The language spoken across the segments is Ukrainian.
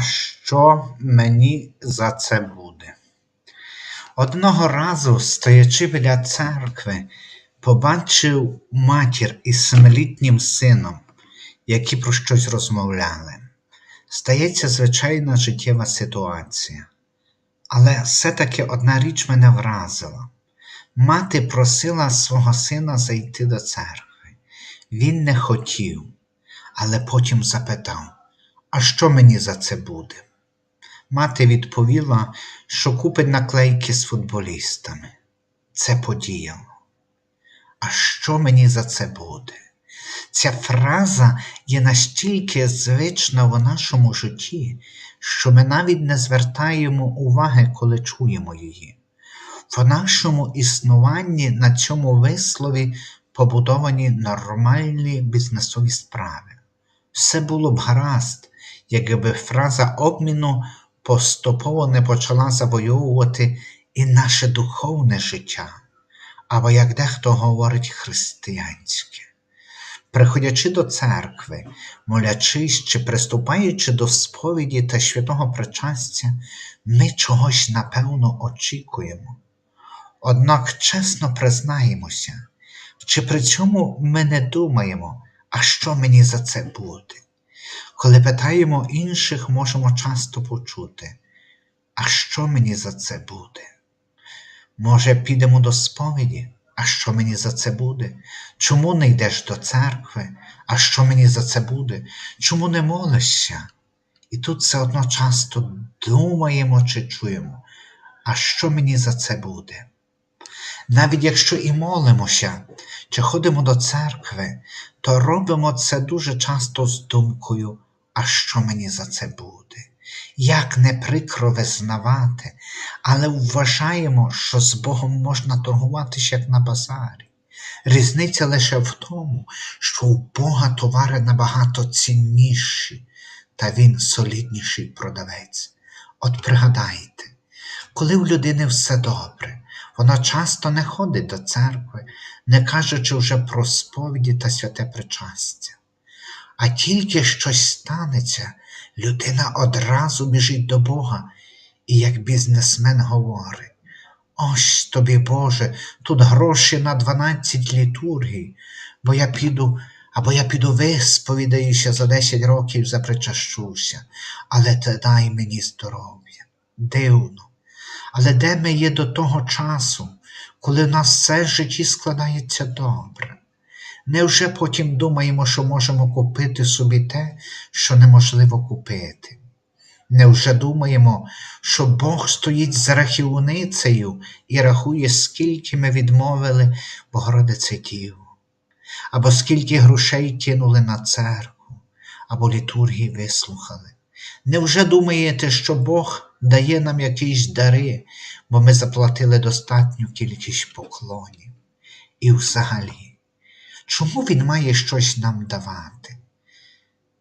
Що мені за це буде? Одного разу, стоячи біля церкви, побачив матір із семилітнім сином, які про щось розмовляли. Стається звичайна життєва ситуація. Але все-таки одна річ мене вразила. Мати просила свого сина зайти до церкви. Він не хотів, але потім запитав, а що мені за це буде? Мати відповіла, що купить наклейки з футболістами. Це подіяло. А що мені за це буде? Ця фраза є настільки звична в нашому житті, що ми навіть не звертаємо уваги, коли чуємо її. В нашому існуванні на цьому вислові побудовані нормальні бізнесові справи. Все було б гаразд, якби фраза обміну поступово не почала завойовувати і наше духовне життя, або, як дехто говорить, християнське. Приходячи до церкви, молячись чи приступаючи до сповіді та святого причастя, ми чогось напевно очікуємо. Однак чесно признаємося, чи при цьому ми не думаємо, а що мені за це буде? Коли питаємо інших, можемо часто почути, а що мені за це буде? Може, підемо до сповіді, а що мені за це буде? Чому не йдеш до церкви? А що мені за це буде? Чому не молишся? І тут все одно часто думаємо чи чуємо, а що мені за це буде? Навіть якщо і молимося, чи ходимо до церкви, то робимо це дуже часто з думкою, а що мені за це буде? Як не прикро визнавати, але вважаємо, що з Богом можна торгуватися як на базарі. Різниця лише в тому, що у Бога товари набагато цінніші, та він солідніший продавець. От пригадайте, коли у людини все добре, вона часто не ходить до церкви, не кажучи вже про сповіді та святе причастя. А тільки щось станеться, людина одразу біжить до Бога і, як бізнесмен говорить, ось тобі, Боже, тут гроші на 12 літургій, бо я піду, або я піду висповідаюся за 10 років запричащуся, але ти дай мені здоров'я. Дивно. Але де ми є до того часу, коли в нас все в житті складається добре? Невже потім думаємо, що можемо купити собі те, що неможливо купити? Невже думаємо, що Бог стоїть за рахівницею і рахує, скільки ми відмовили Богородице Діву, або скільки грошей кинули на церкву, або літургії вислухали? Невже думаєте, що Бог дає нам якісь дари, бо ми заплатили достатню кількість поклонів? І взагалі, чому Він має щось нам давати?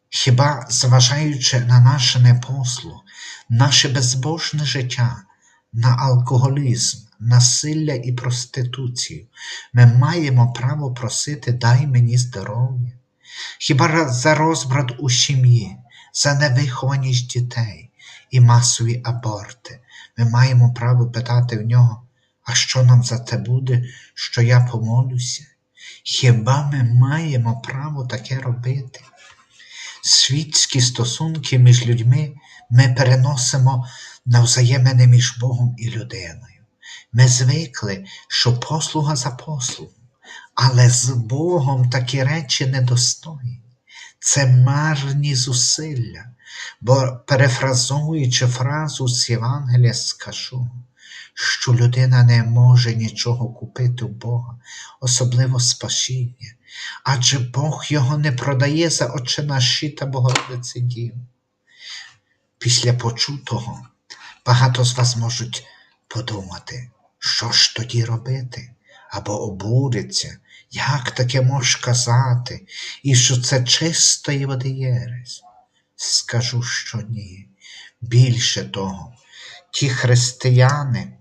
Хіба, зважаючи на наше непослух, наше безбожне життя, на алкоголізм, насилля і проституцію, ми маємо право просити дай мені здоров'я? Хіба за розбрат у сім'ї, за невихованість дітей і масові аборти ми маємо право питати в нього, а що нам за те буде, що я помолюся? Хіба ми маємо право таке робити? Світські стосунки між людьми ми переносимо на взаємини між Богом і людиною. Ми звикли, що послуга за послугу, але з Богом такі речі недостойні. Це марні зусилля, бо перефразовуючи фразу з Євангелія, скажу, що людина не може нічого купити у Бога, особливо спасіння, адже Бог його не продає за очима щита Богородиці Дів. Після почутого багато з вас можуть подумати, що ж тоді робити, або обуриться, як таке можеш казати, і що це чистої води єресь? Скажу, що ні. Більше того, ті християни,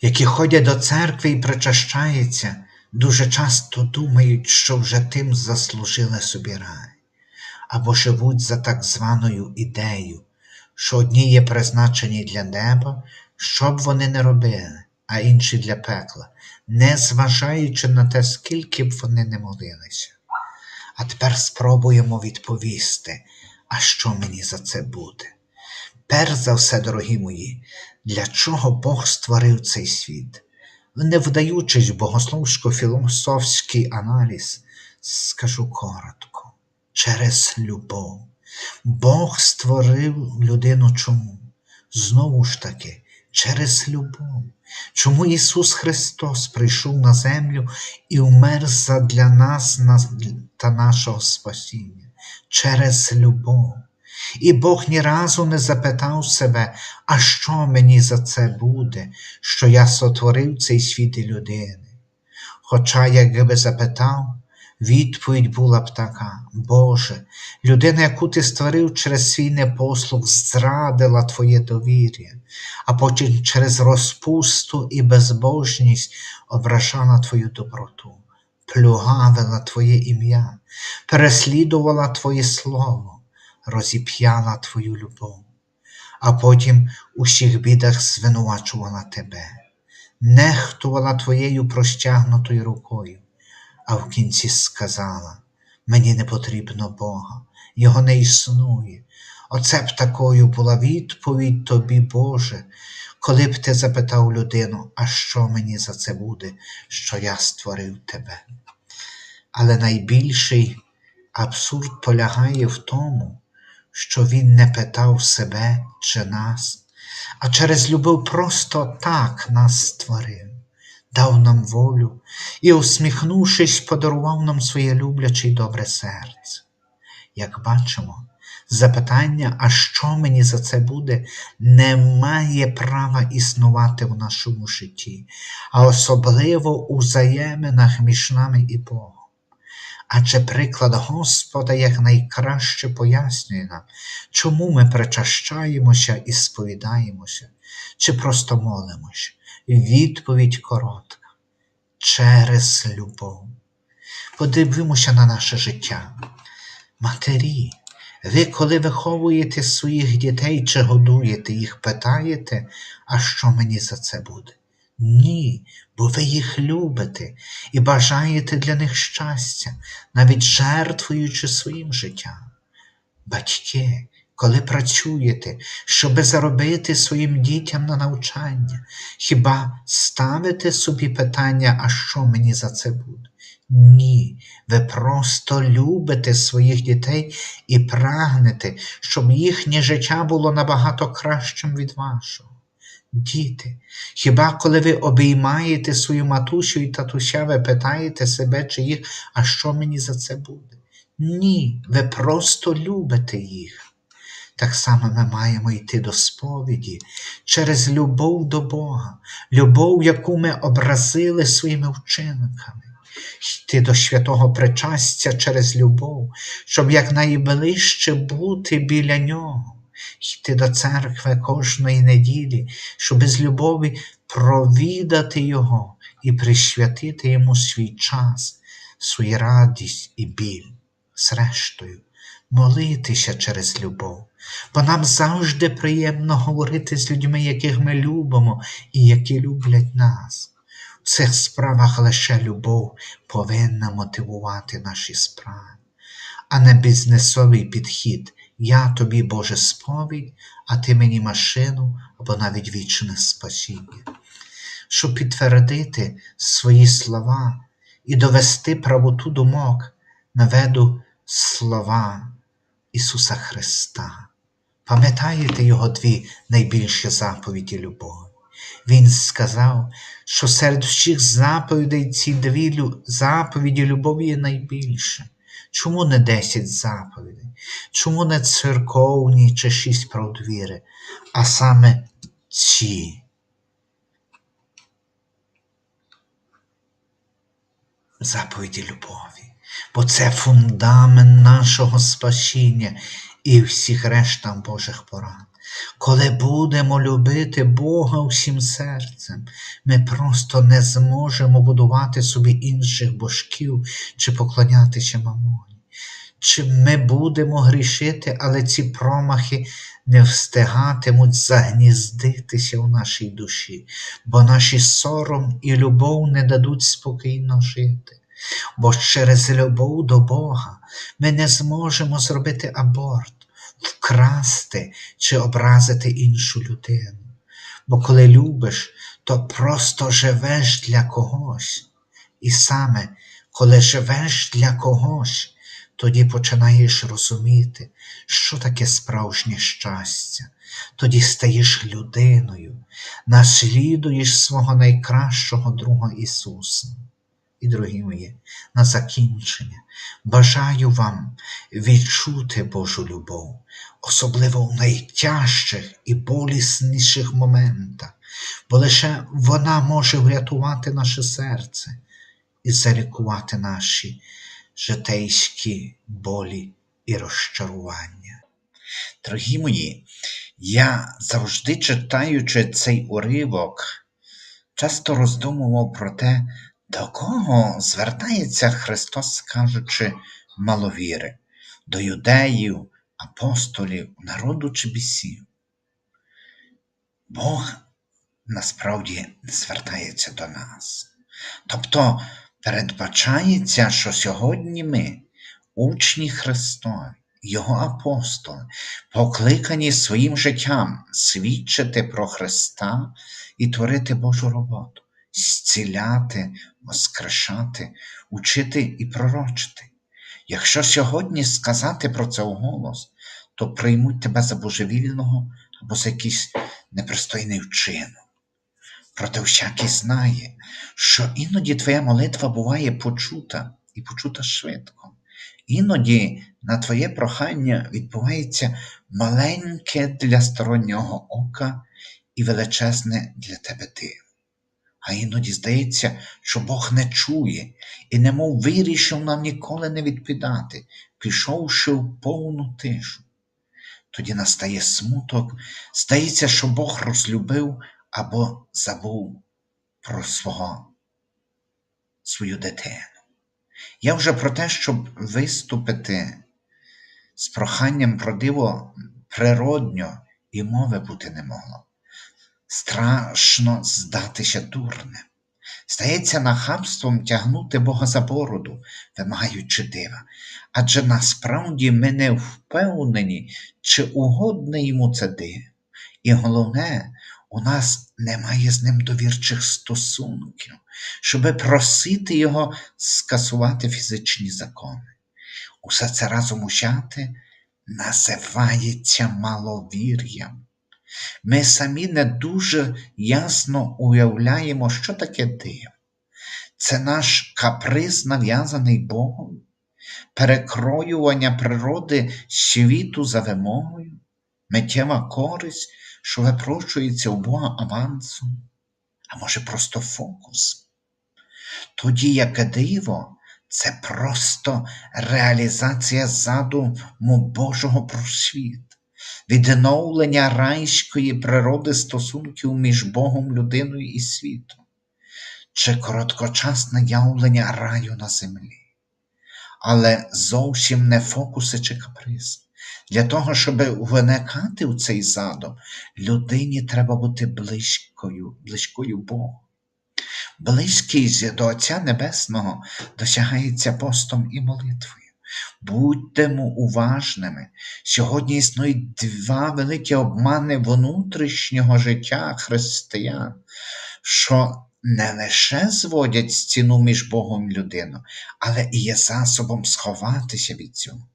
які ходять до церкви і причащаються, дуже часто думають, що вже тим заслужили собі рай, або живуть за так званою ідеєю, що одні є призначені для неба, що б вони не робили, а інші для пекла, не зважаючи на те, скільки б вони не молилися. А тепер спробуємо відповісти, а що мені за це буде? Перш за все, дорогі мої, для чого Бог створив цей світ? Не вдаючись в богословсько-філософський аналіз, скажу коротко, через любов. Бог створив людину чому? Знову ж таки, через любов. Чому Ісус Христос прийшов на землю і умер задля нас та нашого спасіння? Через любов. І Бог ні разу не запитав себе, а що мені за це буде, що я сотворив цей світ і людини. Хоча, якби запитав, відповідь була б така: Боже, людина, яку ти створив через свій непослух, зрадила Твоє довір'я, а потім через розпусту і безбожність ображала Твою доброту, плюгавила Твоє ім'я, переслідувала Твоє Слово розіп'яла твою любов, а потім у всіх бідах звинувачувала тебе, нехтувала твоєю простягнутою рукою, а в кінці сказала: Мені не потрібно Бога, Його не існує. Оце б такою була відповідь тобі, Боже, коли б ти запитав людину, а що мені за це буде, що я створив тебе. Але найбільший абсурд полягає в тому, що Він не питав себе чи нас, а через любов просто так нас створив, дав нам волю і, усміхнувшись, подарував нам своє любляче й добре серце. Як бачимо, запитання, а що мені за це буде, не має права існувати в нашому житті, а особливо у взаєминах між нами і Богом. Адже приклад Господа якнайкраще пояснює нам, чому ми причащаємося і сповідаємося, чи просто молимося. Відповідь коротка через любов. Подивимося на наше життя. Матері, ви, коли виховуєте своїх дітей чи годуєте їх, питаєте, а що мені за це буде? Ні, бо ви їх любите і бажаєте для них щастя, навіть жертвуючи своїм життям. Батьки, коли працюєте, щоби заробити своїм дітям на навчання, хіба ставите собі питання, а що мені за це буде? Ні, ви просто любите своїх дітей і прагнете, щоб їхнє життя було набагато кращим від вашого. Діти, хіба коли ви обіймаєте свою матусю і татуся, ви питаєте себе чи їх, а що мені за це буде? Ні, ви просто любите їх. Так само ми маємо йти до сповіді через любов до Бога, любов, яку ми образили своїми вчинками, йти до святого причастя через любов, щоб якнайближче бути біля Нього. Йти до церкви кожної неділі, щоб з любові провідати Його і присвятити Йому свій час, свою радість і біль, зрештою, молитися через любов, бо нам завжди приємно говорити з людьми, яких ми любимо і які люблять нас. В цих справах лише любов повинна мотивувати наші справи, а не бізнесовий підхід, я тобі, Боже, сповідь, а ти мені машину або навіть вічне спасіння. Щоб підтвердити свої слова і довести правоту думок, наведу слова Ісуса Христа. Пам'ятаєте Його дві найбільші заповіді любові? Він сказав, що серед всіх заповідей ці дві заповіді любові є найбільше. Чому не десять заповідей? Чому не церковні чи шість правдвіри, а саме ці? Заповіді любові, бо це фундамент нашого спасіння і всіх рештам Божих порад. Коли будемо любити Бога всім серцем, ми просто не зможемо будувати собі інших божків чи поклонятися мамоні. Чи ми будемо грішити, але ці промахи не встигатимуть загніздитися у нашій душі, бо наші сором і любов не дадуть спокійно жити. Бо через любов до Бога ми не зможемо зробити аборт, вкрасти чи образити іншу людину. Бо коли любиш, то просто живеш для когось. І саме коли живеш для когось, тоді починаєш розуміти, що таке справжнє щастя. Тоді стаєш людиною, наслідуєш свого найкращого друга Ісуса. І, дорогі мої, на закінчення бажаю вам відчути Божу любов, особливо в найтяжчих і болісніших моментах, бо лише вона може врятувати наше серце і залікувати наші житейські болі і розчарування. Дорогі мої, я завжди читаючи цей уривок, часто роздумував про те, до кого звертається Христос, кажучи, маловіри, до юдеїв, апостолів, народу чи бісів. Бог насправді звертається до нас. Тобто передбачається, що сьогодні ми, учні Христові, Його апостоли, покликані своїм життям свідчити про Христа і творити Божу роботу, зціляти, воскрешати, учити і пророчити. Якщо сьогодні сказати про це вголос, то приймуть тебе за божевільного або за якийсь непристойний вчинок. Проте всякий знає, що іноді твоя молитва буває почута і почута швидко. Іноді на твоє прохання відбувається маленьке для стороннього ока і величезне для тебе диво. А іноді здається, що Бог не чує і немов вирішив нам ніколи не відповідати, пішовши в повну тишу. Тоді настає смуток, здається, що Бог розлюбив або забув про свого, свою дитину. Я вже про те, щоб виступити з проханням про диво природньо і мови бути не могло. Страшно здатися дурним. Стається нахабством тягнути Бога за бороду, вимагаючи дива, адже насправді ми не впевнені, чи угодне йому це диво. І головне, у нас немає з ним довірчих стосунків, щоби просити його скасувати фізичні закони. Усе це разом ущати називається маловір'ям. Ми самі не дуже ясно уявляємо, що таке диво. Це наш каприз, нав'язаний Богом, перекроювання природи світу за вимогою, миттєва користь, що випрошується у Бога авансом, а може просто фокус. Тоді як диво це просто реалізація задуму Божого про світ відновлення райської природи стосунків між Богом, людиною і світом, чи короткочасне явлення раю на землі, але зовсім не фокуси чи каприз. Для того, щоб виникати в цей задум, людині треба бути близькою, близькою Богу. Близькість до Отця Небесного досягається постом і молитвою. Будьмо уважними. Сьогодні існують два великі обмани внутрішнього життя християн, що не лише зводять стіну між Богом і людиною, але і є засобом сховатися від цього.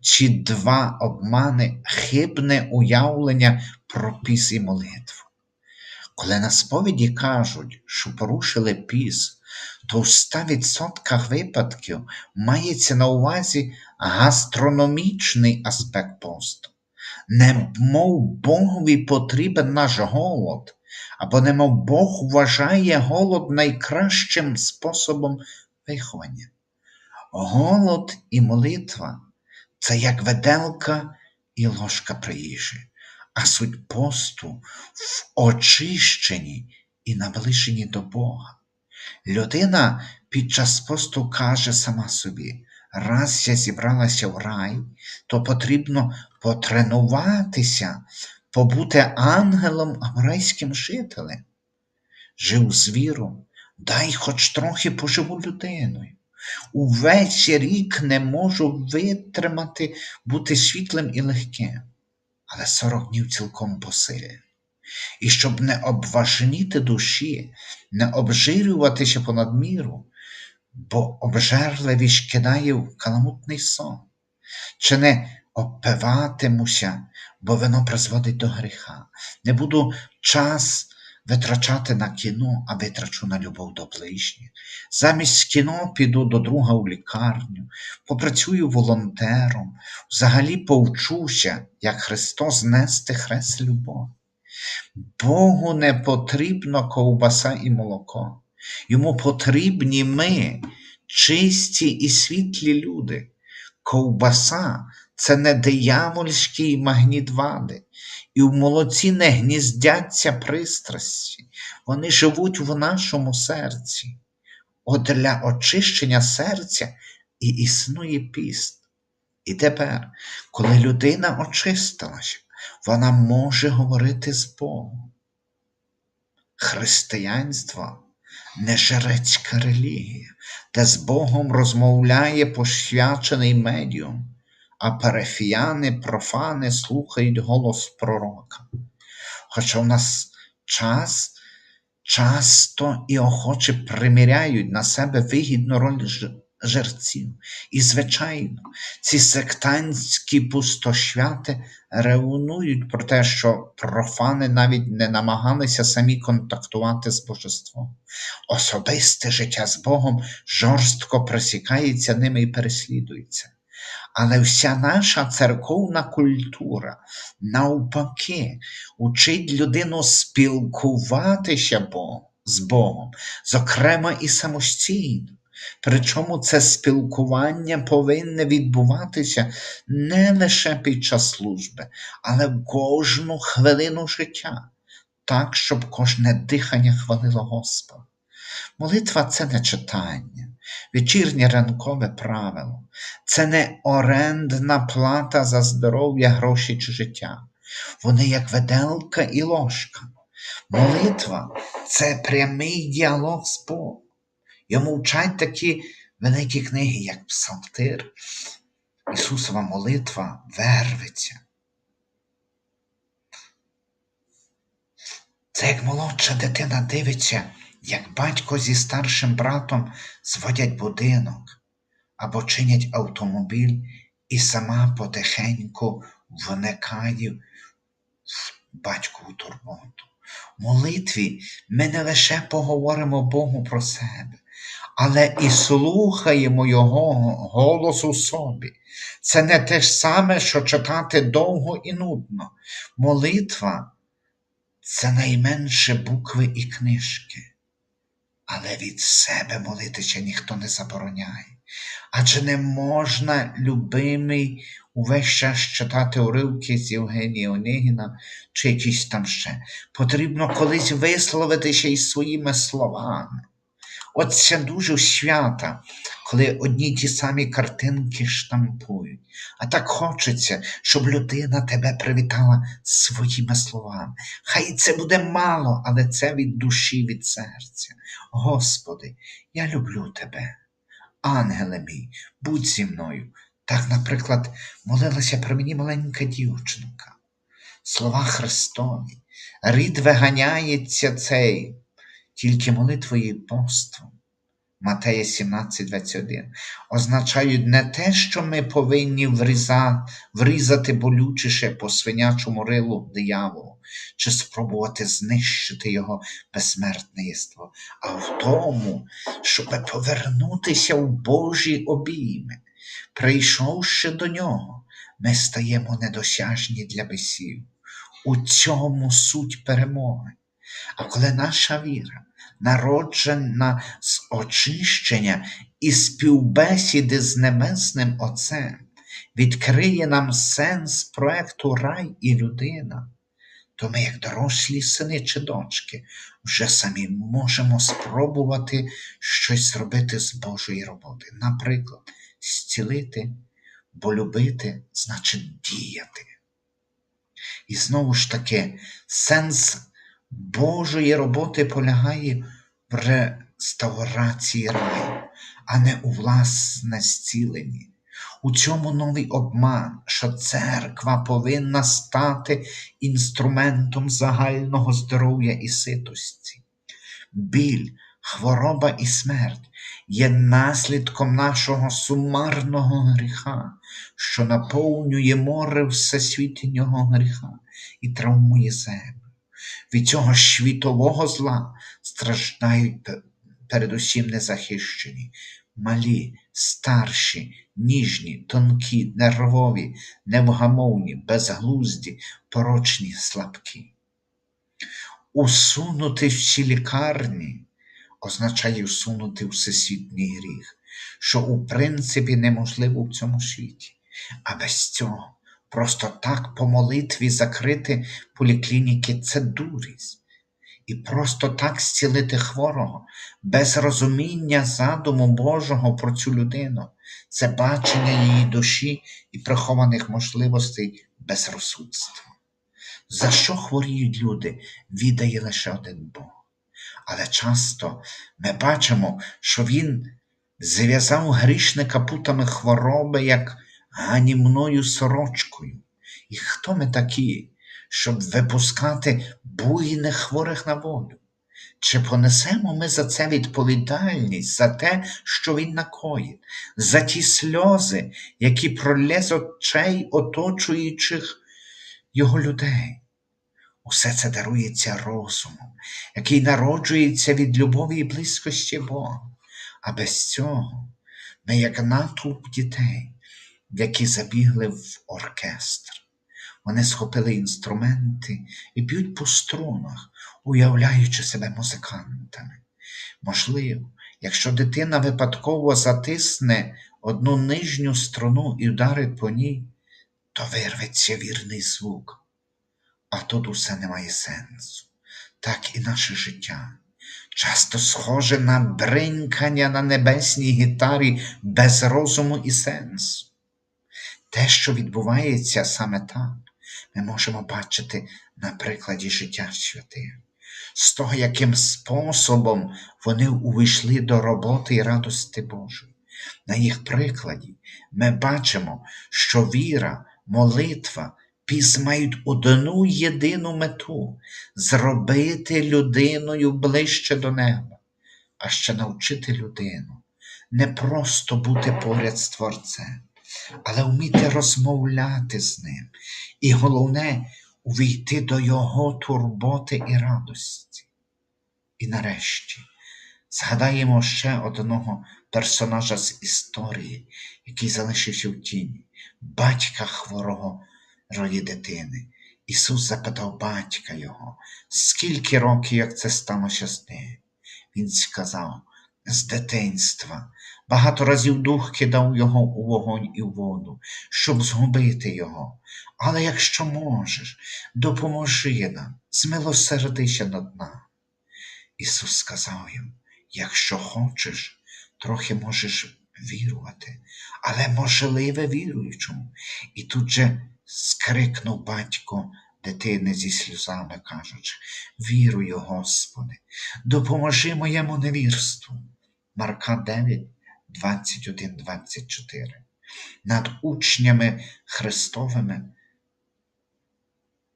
Ці два обмани хибне уявлення про піс і молитву. Коли на сповіді кажуть, що порушили піс, то в 100% випадків мається на увазі гастрономічний аспект посту. Немов Богові потрібен наш голод, або немов Бог вважає голод найкращим способом виховання. Голод і молитва це як веделка і ложка при їжі. а суть посту в очищенні і наближенні до Бога. Людина під час посту каже сама собі, раз я зібралася в рай, то потрібно потренуватися, побути ангелом або жителем. Жив з віром, дай хоч трохи поживу людиною. Увесь рік не можу витримати бути світлим і легким, але сорок днів цілком посиль. І щоб не обважніти душі, не обжирюватися понад міру, бо обжерливість кидає в каламутний сон, чи не обпиватимуся, бо вино призводить до гріха. Не буду час витрачати на кіно, а витрачу на любов до ближніх. Замість кіно піду до друга у лікарню, попрацюю волонтером, взагалі повчуся, як Христос нести хрест любов. Богу не потрібно ковбаса і молоко. Йому потрібні ми, чисті і світлі люди. Ковбаса це не диявольський магніт вади, і в молоці не гніздяться пристрасті, вони живуть в нашому серці. От для очищення серця і існує піст. І тепер, коли людина очистилася, вона може говорити з Богом. Християнство не жрецька релігія, де з Богом розмовляє посвячений медіум, а парафіяни, профани слухають голос пророка. Хоча в нас час часто і охоче приміряють на себе вигідну роль жерців. І, звичайно, ці сектантські пустошвяти ревнують про те, що профани навіть не намагалися самі контактувати з божеством. Особисте життя з Богом жорстко пресікається ними і переслідується. Але вся наша церковна культура, навпаки, учить людину спілкуватися з Богом, зокрема і самостійно. Причому це спілкування повинне відбуватися не лише під час служби, але кожну хвилину життя, так, щоб кожне дихання хвалило Господа. Молитва це не читання, вечірнє ранкове правило, це не орендна плата за здоров'я, гроші чи життя. Вони як веделка і ложка. Молитва це прямий діалог з Богом. Йому вчать такі великі книги, як Псалтир, Ісусова молитва вервиться. Це як молодша дитина дивиться, як батько зі старшим братом зводять будинок або чинять автомобіль і сама потихеньку вникає в батькову турботу. В молитві ми не лише поговоримо Богу про себе, але і слухаємо Його голос у собі. Це не те ж саме, що читати довго і нудно. Молитва це найменше букви і книжки. Але від себе молитися ніхто не забороняє. Адже не можна, любимий, увесь час читати уривки з Євгенія Онегіна чи якісь там ще. Потрібно колись висловитися із своїми словами. От це дуже свята, коли одні ті самі картинки штампують. А так хочеться, щоб людина тебе привітала своїми словами. Хай це буде мало, але це від душі, від серця. Господи, я люблю тебе. Ангеле мій, будь зі мною. Так, наприклад, молилася про мені маленька дівчинка. Слова Христові, рід виганяється цей тільки молитвою і постом. Матея 17, 21, означають не те, що ми повинні вріза, врізати болючіше по свинячому рилу дияволу, чи спробувати знищити його безсмертне єство, а в тому, щоб повернутися в Божі обійми. Прийшовши до нього, ми стаємо недосяжні для бесів. У цьому суть перемоги. А коли наша віра народжена з очищення і співбесіди з Небесним Отцем, відкриє нам сенс проекту Рай і людина, то ми, як дорослі сини чи дочки, вже самі можемо спробувати щось зробити з Божої роботи. Наприклад, зцілити, бо любити значить діяти. І знову ж таки, сенс Божої роботи полягає в реставрації раю, а не у власне зціленні. У цьому новий обман, що церква повинна стати інструментом загального здоров'я і ситості. Біль, хвороба і смерть є наслідком нашого сумарного гріха, що наповнює море всесвітнього гріха і травмує землю. Від цього світового зла страждають передусім незахищені, малі, старші, ніжні, тонкі, нервові, невгамовні, безглузді, порочні, слабкі. Усунути всі лікарні означає усунути всесвітній гріх, що у принципі неможливо в цьому світі. А без цього просто так по молитві закрити поліклініки це дурість. І просто так зцілити хворого, без розуміння задуму Божого про цю людину, це бачення її душі і прихованих можливостей безрозсудства. За що хворіють люди, відає лише один Бог. Але часто ми бачимо, що Він зв'язав грішника путами хвороби, як ганімною сорочкою. І хто ми такі, щоб випускати буйних хворих на волю? Чи понесемо ми за це відповідальність, за те, що він накоїть, за ті сльози, які пролє очей оточуючих його людей? Усе це дарується розумом, який народжується від любові і близькості Бога. А без цього ми, як натовп дітей, які забігли в оркестр. Вони схопили інструменти і б'ють по струнах, уявляючи себе музикантами. Можливо, якщо дитина випадково затисне одну нижню струну і вдарить по ній, то вирветься вірний звук. А тут усе не має сенсу. Так і наше життя. Часто схоже на бринкання на небесній гітарі без розуму і сенсу. Те, що відбувається саме так, ми можемо бачити на прикладі життя святих, з того, яким способом вони увійшли до роботи і радості Божої. На їх прикладі ми бачимо, що віра, молитва, піс мають одну єдину мету зробити людиною ближче до неба, а ще навчити людину не просто бути поряд з Творцем але вміти розмовляти з ним. І головне увійти до Його турботи і радості. І нарешті згадаємо ще одного персонажа з історії, який залишився в тіні, батька хворого рої дитини. Ісус запитав батька його, скільки років, як це сталося з ним. Він сказав, з дитинства. Багато разів дух кидав його у вогонь і воду, щоб згубити його. Але якщо можеш, допоможи нам, змилосердися над нами. Ісус сказав їм, якщо хочеш, трохи можеш вірувати, але можливе віруючому. І тут же скрикнув батько дитини зі сльозами, кажучи, вірую, Господи, допоможи моєму невірству. Марка 9, 21, 24. Над учнями Христовими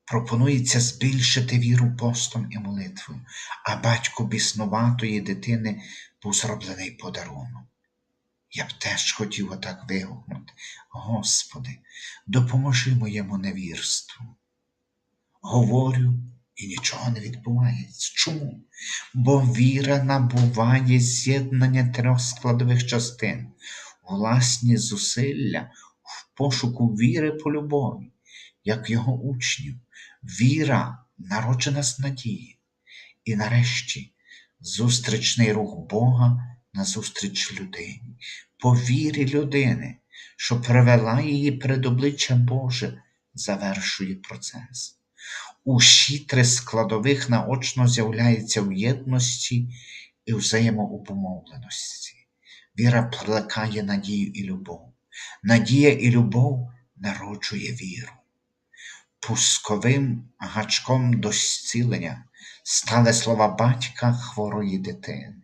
пропонується збільшити віру постом і молитвою, а батько біснуватої дитини був зроблений подарунок. Я б теж хотів отак вигукнути. Господи, допоможи моєму невірству. Говорю і нічого не відбувається. Чому? Бо віра набуває з'єднання трьох складових частин, власні зусилля в пошуку віри по любові, як його учнів, віра народжена з надії. І нарешті зустрічний рух Бога назустріч людині, по вірі людини, що привела її перед обличчя Боже, завершує процес. Усі три складових наочно з'являються в єдності і взаємоупомовленості. Віра плекає надію і любов. Надія і любов народжує віру. Пусковим гачком до зцілення стали слова батька хворої дитини.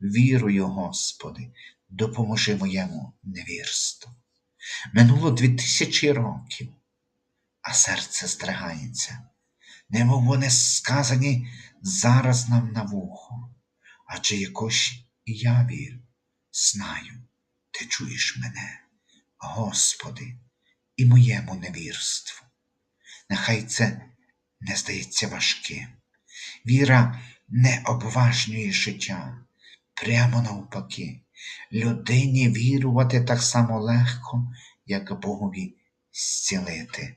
Вірую, Господи, допоможи моєму невірству. Минуло дві тисячі років, а серце здригається, немов вони сказані зараз нам на вухо, адже якось і я вірю, знаю, ти чуєш мене, Господи, і моєму невірству. Нехай це не здається важким. Віра не обважнює життя, прямо навпаки. Людині вірувати так само легко, як Богові зцілити.